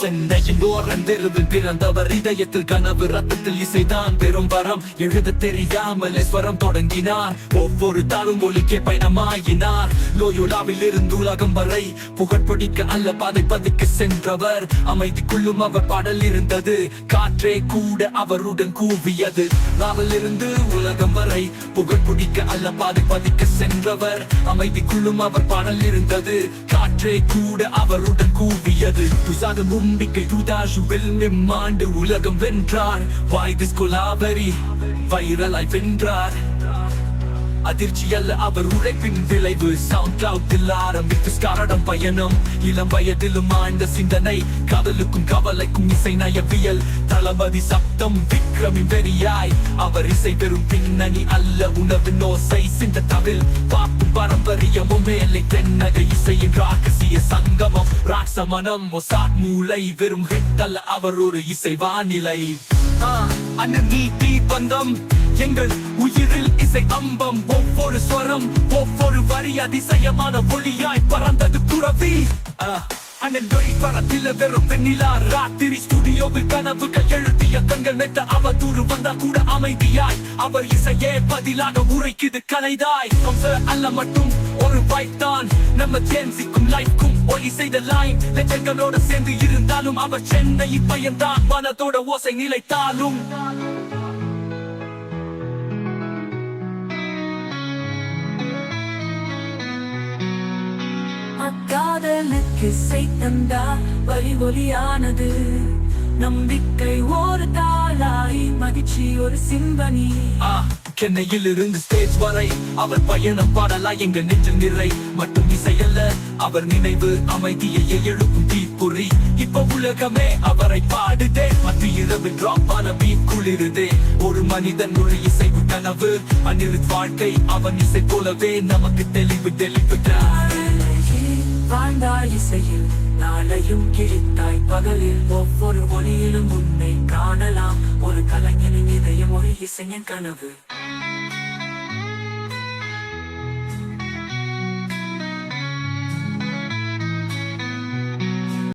சென்னையின் ஓரந்தெருவில் பிறந்தவர் இதயத்தில் கனவு ரத்தத்தில் இசைதான் பெரும் வரம். எழுத தெரியாமலே ஸ்வரம் தொடங்கினார். ஒவ்வொரு தாளும் ஒலிக்கே பயணமாகினார் லோயோலாவில் இருந்து உலகம் வரை புகழ்படிக்க அல்ல பாதை பதிக்க சென்றவர். அமைதிக்குள்ளும் அவர் பாடல் இருந்தது. காற்றே கூட அவருடன் கூவியது. நாவல் இருந்து உலகம் வரை புகழ்பிடிக்க அல்ல பாதை பதிக்க சென்றவர். அமைதிக்குள்ளும் அவர் பாடல் இருந்தது. காற்றே கூட அவருடன் கூவியது. துசாத மும்பிக்கை துதாஷுவில் நிம்மாண்டு உலகம் வென்றார். வாய்திஸ் கொலாவரி வைரலாய் வென்றார். அதிர்ச்சி அல்ல அவர் உழைப்பின் விளைவு. சவுண்ட் கிளவுட்டில் ஆரம்பித்து ஸ்காரடம் பயணம். இளம் வயதிலும் ஆழ்ந்த சிந்தனை. காதலுக்கும் கவலைக்கும் இசை நயவியல். தளபதி சப்தம் விக்ரமின் வெறியாய். அவர் இசை பெறும் பின்னணி அல்ல உணவின் ஓசை. சிந்த தவில் பாப்பும் பாரம்பரியமும் மேலை தென்னக இசையின் ராகசிய சங்கமம். ராட்சமனம் மொசாட் மூளை வெறும் ஹிட் அல்ல அவர் ஒரு இசை வானிலை. அண்ணன் நீ தீ பந்தம் எங்கள் உயிரில் இசை அம்பம். ஒவ்வொரு ஸ்வரம் ஒவ்வொரு வரி அதிசயமான ஒளியாய் பறந்தது துறவி. அண்ணன் பரத்தில் வெறும் வெண்ணிலா. ராத்திரி ஸ்டுடியோவில் கனவுகள் எழுதிய கண்கள் மெத்த அவதூறு வந்தா கூட அமைதியாய். அவர் இசையே பதிலாக உரைக்குது கலைதாய். அல்ல மட்டும் ஒரு வாய்த்தான் நம்ம ஜென்சிக்கும் லைஃப்க்கும் ஒளி செய்த லைன் லெஜங்களோட சேர்ந்து இருந்தாலும் அவர் சென்னை பயன்தான். மனதோட ஓசை நிலைத்தாலும். காதலுக்கு செய்தந்தா வழி ஒலியானது நம்பிக்கை ஒரு தாளாய் மகிழ்ச்சி ஒரு சிம்பனி. சென்னையில் இருந்து ஸ்டேஜ் வரை அவர் பயணம் பாடலா எங்க நெஞ்சு நிறை. மட்டும் இசையல்ல அவர் நினைவு அமைதியை எழுப்பும் தீப்புரி இப்ப உலகமே அவரை பாடுதே. மற்ற இரவு டிராப் ஆன பீ குளிருதே. ஒரு மனிதன் ஒரு இசைவு கனவு. அனிருத் வாழ்க்கை அவன் இசை போலவே நமக்கு தெளிவு தெளிவு வாழ்ந்தாய் இசையில் நாளையும் கிழித்தாய் பகலில். ஒவ்வொரு ஒளியிலும் உன்னை காணலாம். ஒரு கலைஞனின் இதயம் ஒரு இசையின் கனவு.